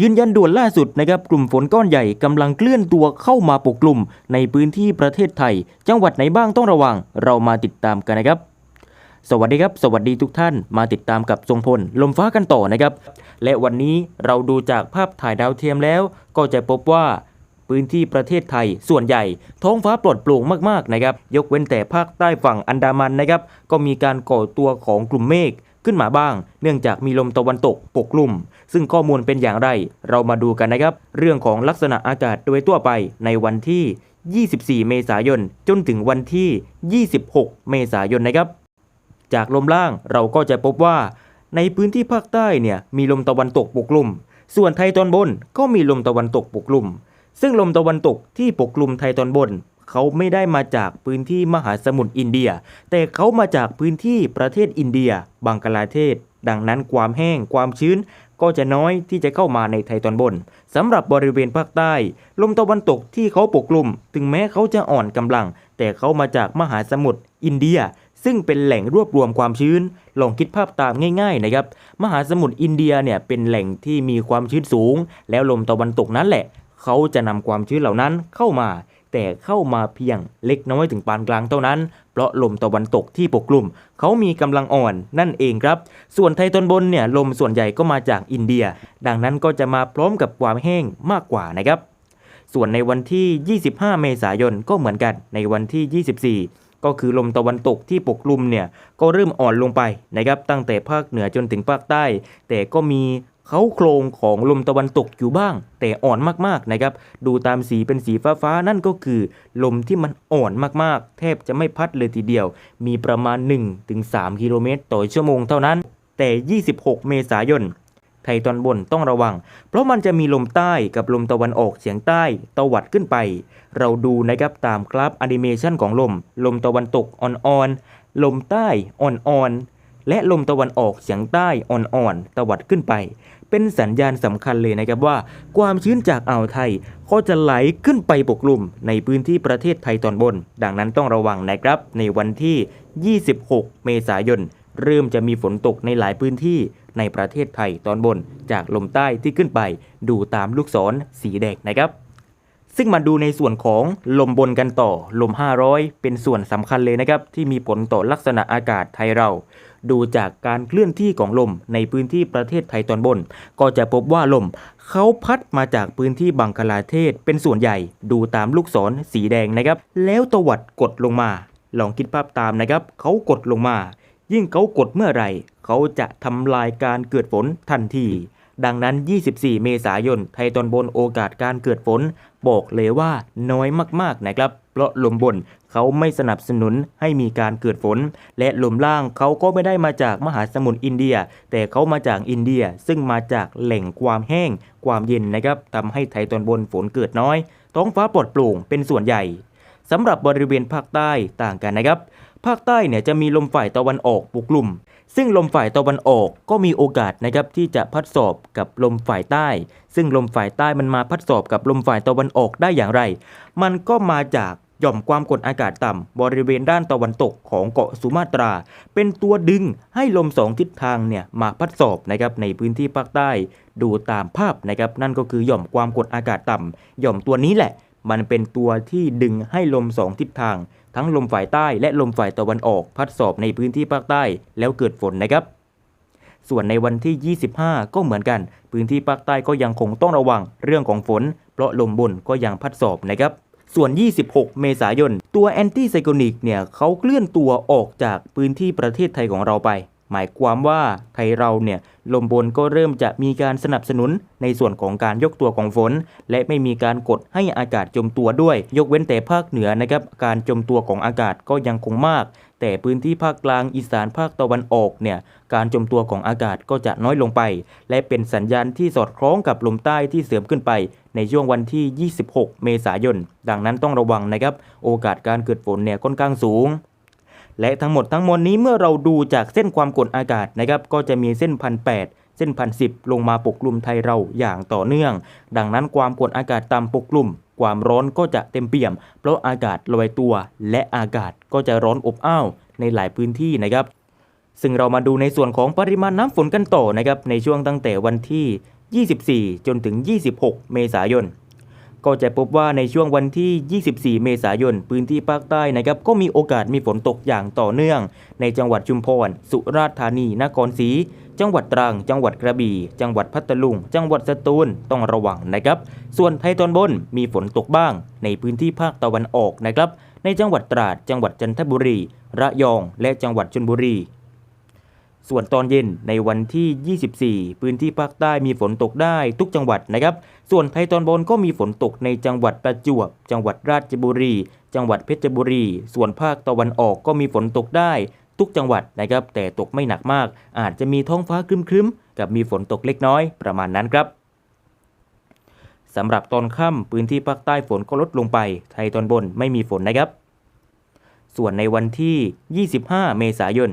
ยืนยันด่วนล่าสุดนะครับกลุ่มฝนก้อนใหญ่กำลังเคลื่อนตัวเข้ามาปกกลุ่ม ในพื้นที่ประเทศไทย จังหวัดไหนบ้างต้องระวัง เรามาติดตามกันนะครับ สวัสดีครับ สวัสดีทุกท่านมาติดตามกับทรงพลลมฟ้ากันต่อนะครับ และวันนี้เราดูจากภาพถ่ายดาวเทียมแล้ว ก็จะพบว่าพื้นที่ประเทศไทยส่วนใหญ่ ท้องฟ้าปลอดโปร่งมากๆนะครับ ยกเว้นแต่ภาคใต้ฝั่งอันดามันนะครับ ก็มีการก่อตัวของกลุ่มเมฆ ขึ้นมาบ้าง เนื่องจากมีลมตะวันตกปกคลุมซึ่งข้อมูลเป็นอย่างไร เรามาดูกันนะครับ เรื่องของลักษณะอากาศโดยทั่วไปในวันที่ 24 เมษายน จนถึงวันที่ 26 เมษายนนะครับ จากลมล่างเราก็จะพบว่า ในพื้นที่ภาคใต้เนี่ยมีลมตะวันตกปกคลุมส่วนไทยตอนบนก็มีลมตะวันตกปกคลุมซึ่งลมตะวันตกที่ปกคลุมไทยตอนบน เขาไม่ได้มาจากพื้นที่มหาสมุทรอินเดีย แต่เขามาจากพื้นที่ประเทศอินเดีย บังกลาเทศ ดังนั้นความแห้งความชื้นก็จะน้อยที่จะเข้ามาในไทยตอนบนสำหรับบริเวณภาคใต้ ลมตะวันตกที่เขาปกคลุม ถึงแม้เขาจะอ่อนกำลัง แต่เขามาจากมหาสมุทรอินเดีย ซึ่งเป็นแหล่งรวบรวมความชื้น ลองคิดภาพตามง่าย ๆ นะครับ มหาสมุทรอินเดียเนี่ยเป็นแหล่งที่มีความชื้นสูง แล้วลมตะวันตกนั้นแหละ เขาจะนำความชื้นเหล่านั้นเข้ามา แต่เข้ามาเพียงเล็กน้อยถึงปานกลางเท่านั้น เพราะลมตะวันตกที่ปกคลุมเขามีกำลังอ่อนนั่นเองครับ ส่วนไทยตอนบนเนี่ยลมส่วนใหญ่ก็มาจากอินเดีย ดังนั้นก็จะมาพร้อมกับความแห้งมากกว่านะครับ ส่วนในวันที่ 25 เมษายนก็เหมือนกันในวันที่ 24ก็คือลมตะวันตกที่ปกคลุมเนี่ยก็เริ่มอ่อนลงไปนะครับตั้งแต่ภาคเหนือจนถึงภาคใต้ แต่ก็มี เขาโครงของลมตะวันตกอยู่บ้าง แต่อ่อนมากๆนะครับ ดูตามสีเป็นสีฟ้าๆ นั่นก็คือ ลมที่มันอ่อนมากๆ แทบจะไม่พัดเลยทีเดียว มีประมาณ 1-3 กิโลเมตรต่อชั่วโมงเท่านั้น แต่ 26 เมษายนไทยตอนบนต้องระวัง เพราะมันจะมีลมใต้กับลมตะวันออกเฉียงใต้ตวัดขึ้นไป เราดูนะครับตามกราฟแอนิเมชันของลม ลมตะวันตกอ่อนๆลมใต้อ่อนๆ และลมตะวันออกเฉียงใต้อ่อนๆตวัดขึ้นไป เป็นสัญญาณสำคัญเลยนะครับว่า ความชื้นจากอ่าวไทยก็จะไหลขึ้นไปปกคลุมในพื้นที่ประเทศไทยตอนบน ดังนั้นต้องระวังนะครับ ในวันที่ 26 เมษายนเริ่มจะมีฝนตกในหลายพื้นที่ในประเทศไทยตอนบน จากลมใต้ที่ขึ้นไป ดูตามลูกศรสีแดงนะครับ ซึ่งมาดูในส่วนของลมบนกันต่อ ลม 500 เป็นส่วนสำคัญเลยนะครับ ที่มีผลต่อลักษณะอากาศไทยเรา ดูจากการเคลื่อนที่ของลมในพื้นที่ประเทศไทยตอนบน ก็จะพบว่าลมเขาพัดมาจากพื้นที่บังคลาเทศเป็นส่วนใหญ่ดูตามลูกศรสีแดงนะครับ แล้วตวัดกดลงมา ลองคิดภาพตามนะครับเขากดลงมา ยิ่งเขากดเมื่อไหร่เขาจะทำลายการเกิดฝนทันที ดังนั้น 24 เมษายน ไทยตอนบนโอกาสการเกิดฝน บอกเลยว่าน้อยมากๆนะครับ เพราะลมบนเขาไม่สนับสนุนให้มีการเกิดฝน และลมล่างเขาก็ไม่ได้มาจากมหาสมุทรอินเดีย แต่เขามาจากอินเดียซึ่งมาจากแหล่งความแห้ง ความเย็นนะครับทำให้ไทยตอนบนฝนเกิดน้อย ท้องฟ้าปลอดโปร่งเป็นส่วนใหญ่สำหรับบริเวณภาคใต้ต่างกันนะครับ ภาคใต้เนี่ยจะมีลมฝ่ายตะวันออกปกกลุ่ม ซึ่งลมฝ่ายตะวันออกก็มีโอกาสนะครับที่จะพัดสอบกับลมฝ่ายใต้ ซึ่งลมฝ่ายใต้มันมาพัดสอบกับลมฝ่ายตะวันออกได้อย่างไร มันก็มาจากหย่อมความกดอากาศต่ำบริเวณด้านตะวันตกของเกาะสุมาตรา เป็นตัวดึงให้ลมสองทิศทางเนี่ยมาพัดสอบนะครับในพื้นที่ภาคใต้ ดูตามภาพนะครับนั่นก็คือหย่อมความกดอากาศต่ำหย่อมตัวนี้แหละ มันเป็นตัวที่ดึงให้ลมสองทิศทาง ทั้งลมฝ่ายใต้และลมฝ่ายตะวันออก พัดสอบในพื้นที่ภาคใต้แล้วเกิดฝนนะครับ ส่วนในวันที่ 25 ก็เหมือนกัน พื้นที่ภาคใต้ก็ยังคงต้องระวังเรื่องของฝน เพราะลมบนก็ยังพัดสอบนะครับส่วน 26 เมษายน ตัวแอนตี้ไซโคนิกเนี่ยเขาเคลื่อนตัวออกจากพื้นที่ประเทศไทยของเราไป หมายความว่าไทยเราเนี่ยลมบนก็เริ่มจะมีการสนับสนุนในส่วนของการยกตัวของฝน และไม่มีการกดให้อากาศจมตัวด้วย ยกเว้นแต่ภาคเหนือนะครับการจมตัวของอากาศก็ยังคงมาก แต่พื้นที่ภาคกลางอีสานภาคตะวันออกเนี่ยการจมตัวของอากาศก็จะน้อยลงไป และเป็นสัญญาณที่สอดคล้องกับลมใต้ที่เสริมขึ้นไป ในช่วงวันที่ 26 เมษายน ดังนั้นต้องระวังนะครับ โอกาสการเกิดฝนเนี่ยค่อนข้างสูง และทั้งหมดทั้งมวลนี้เมื่อเราดูจากเส้นความกดอากาศนะครับก็จะมีเส้นพันแเส้นพันสิลงมาปกกลุ่มไทยเราอย่างต่อเนื่อง ดังนั้นความกดอากาศต่ำปกกลุ่ม ความร้อนก็จะเต็มเปี่ยม เพราะอากาศลอยตัวและอากาศก็จะร้อนอบอ้าวในหลายพื้นที่นะครับ ซึ่งเรามาดูในส่วนของปริมาณน้ำฝนกันต่อนะครับในช่วงตั้งแต่วันที่ 24 จนถึง 26 เมษายน ก็จะพบว่าในช่วงวันที่ 24 เมษายน พื้นที่ภาคใต้นะครับก็มีโอกาสมีฝนตกอย่างต่อเนื่อง ในจังหวัดชุมพร สุราษฎร์ธานี นครศรี จังหวัดตรัง จังหวัดกระบี่ จังหวัดพัทลุง จังหวัดสตูล ต้องระวังนะครับ ส่วนไทยตอนบนมีฝนตกบ้าง ในพื้นที่ภาคตะวันออกนะครับ ในจังหวัดตราด จังหวัดจันทบุรี ระยอง และจังหวัดชลบุรี ส่วนตอนเย็นในวันที่ 24 พื้นที่ภาคใต้มีฝนตกได้ทุกจังหวัดนะครับ ส่วนไทยตอนบนก็มีฝนตกในจังหวัดประจวบ จังหวัดราชบุรี จังหวัดเพชรบุรี ส่วนภาคตะวันออกก็มีฝนตกได้ทุกจังหวัดนะครับ แต่ตกไม่หนักมาก อาจจะมีท้องฟ้าครึ้มๆ กับมีฝนตกเล็กน้อยประมาณนั้นครับสำหรับตอนค่ำพื้นที่ภาคใต้ฝนก็ลดลงไป ไทยตอนบนไม่มีฝนนะครับ ส่วนในวันที่ 25 เมษายน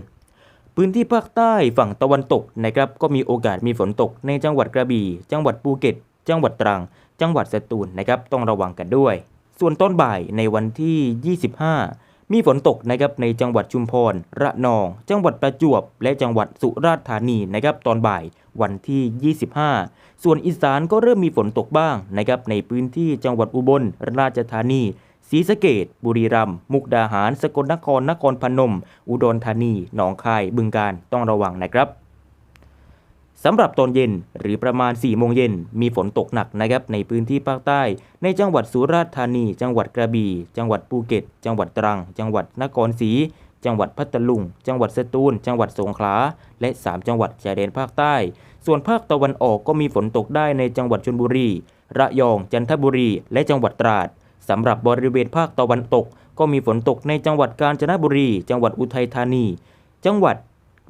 พื้นที่ภาคใต้ฝั่งตะวันตกนะครับก็มีโอกาสมีฝนตกในจังหวัดกระบี่ จังหวัดภูเก็ต จังหวัดตรัง จังหวัดสตูลนะครับต้องระวังกันด้วย ส่วนต้นบ่ายในวันที่ 25 มีฝนตกนะครับในจังหวัดชุมพร ระนอง จังหวัดประจวบ และจังหวัดสุราษฎร์ธานีนะครับตอนบ่ายวันที่ 25 ส่วนอีสานก็เริ่มมีฝนตกบ้างนะครับในพื้นที่จังหวัดอุบลราชธานี ศรีสะเกดบุรีรัมย์มุกดาหาร สกลนครนครพนม อุดรธานี หนองคาย บึงกาฬต้องระวังนะครับสำหรับตอนเย็นหรือประมาณ 4 โมงเย็น มีฝนตกหนักนะครับในพื้นที่ภาคใต้ ในจังหวัดสุราษฎร์ธานี จังหวัดกระบี่ จังหวัดภูเก็ต จังหวัดตรัง จังหวัดนครศรี จังหวัดพัทลุง จังหวัดสตูล จังหวัดสงขลา และ 3 จังหวัดชายแดนภาคใต้ ส่วนภาคตะวันออกก็มีฝนตกได้ในจังหวัดชลบุรี ระยอง จันทบุรี และจังหวัดตราด สำหรับบริเวณภาคตะวันตก ก็มีฝนตกในจังหวัดกาญจนบุรี จังหวัดอุทัยธานี จังหวัด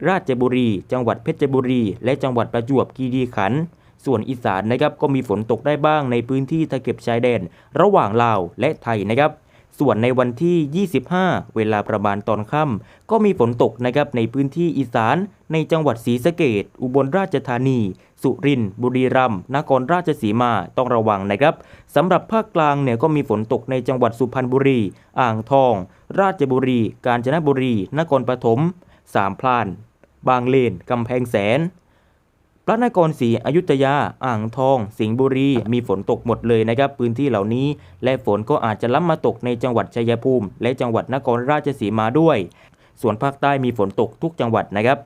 ราชบุรี จังหวัดเพชรบุรี และจังหวัดประจวบคีรีขันธ์ส่วนอีสานนะครับก็มีฝนตกได้บ้างในพื้นที่ตะเข็บชายแดน ระหว่างลาวและไทยนะครับ ส่วนในวันที่ 25 เวลาประมาณตอนค่ำก็มีฝนตกนะครับในพื้นที่อีสาน ในจังหวัดศรีสะเกดอุบลราชธานี สุรินทร์บุรีรัมย์นครราชสีมาต้องระวังนะครับสำหรับภาคกลางเนี่ยก็มีฝนตกในจังหวัดสุพรรณบุรี อ่างทอง ราชบุรี กาญจนบุรี นครปฐมสามพลาน บางเลนกำแพงแสน ระนครศรีอยุธยา อ่างทอง สิงห์บุรี มีฝนตกหมดเลยนะครับพื้นที่เหล่านี้ และฝนก็อาจจะล้ำมาตกในจังหวัดชัยภูมิ และจังหวัดนครราชสีมาด้วย ส่วนภาคใต้มีฝนตกทุกจังหวัดนะครับ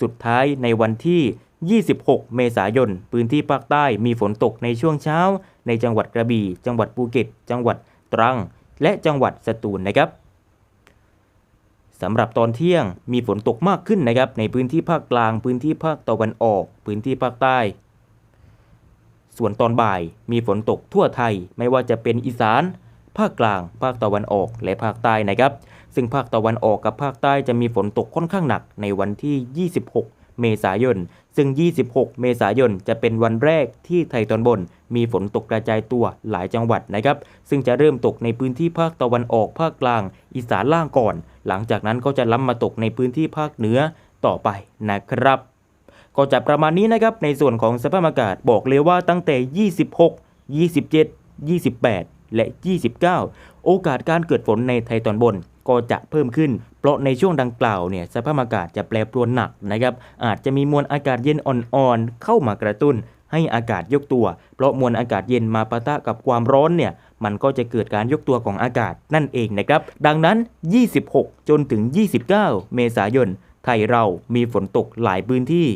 สุดท้ายในวันที่ 26 เมษายน พื้นที่ภาคใต้มีฝนตกในช่วงเช้า ในจังหวัดกระบี่ จังหวัดภูเก็ต จังหวัดตรัง และจังหวัดสตูลนะครับ สำหรับตอนเที่ยงมีฝนตกมากขึ้นนะครับในพื้นที่ภาคกลาง พื้นที่ภาคตะวันออก พื้นที่ภาคใต้ ส่วนตอนบ่ายมีฝนตกทั่วไทย ไม่ว่าจะเป็นอีสาน ภาคกลาง ภาคตะวันออกและภาคใต้นะครับ ซึ่งภาคตะวันออกกับภาคใต้จะมีฝนตกค่อนข้างหนักในวันที่ 26 เมษายน ซึ่ง 26 เมษายนจะเป็นวันแรกที่ไทยตอนบน มีฝนตกกระจายตัวหลายจังหวัดนะครับ ซึ่งจะเริ่มตกในพื้นที่ภาคตะวันออกภาคกลาง อีสานล่างก่อน หลังจากนั้นก็จะล้ำมาตกในพื้นที่ภาคเหนือต่อไปนะครับ ก็จะประมาณนี้นะครับในส่วนของสภาพอากาศบอกเลยว่าตั้งแต่ 26 27 28 และ 29 โอกาสการเกิดฝนในไทยตอนบน ก็จะเพิ่มขึ้น เพราะในช่วงดังกล่าวเนี่ยสภาพอากาศจะแปรปรวนหนักนะครับอาจจะมีมวลอากาศเย็นอ่อนๆเข้ามากระตุ้น ให้อากาศยกตัว เพราะมวลอากาศเย็นมาปะทะกับความร้อนเนี่ยมันก็จะเกิดการยกตัวของอากาศนั่นเองนะครับ ดังนั้น 26 จนถึง 29 เมษายน ไทยเรามีฝนตกหลายพื้นที่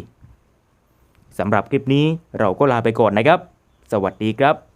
สำหรับคลิปนี้เราก็ลาไปก่อนนะครับ สวัสดีครับ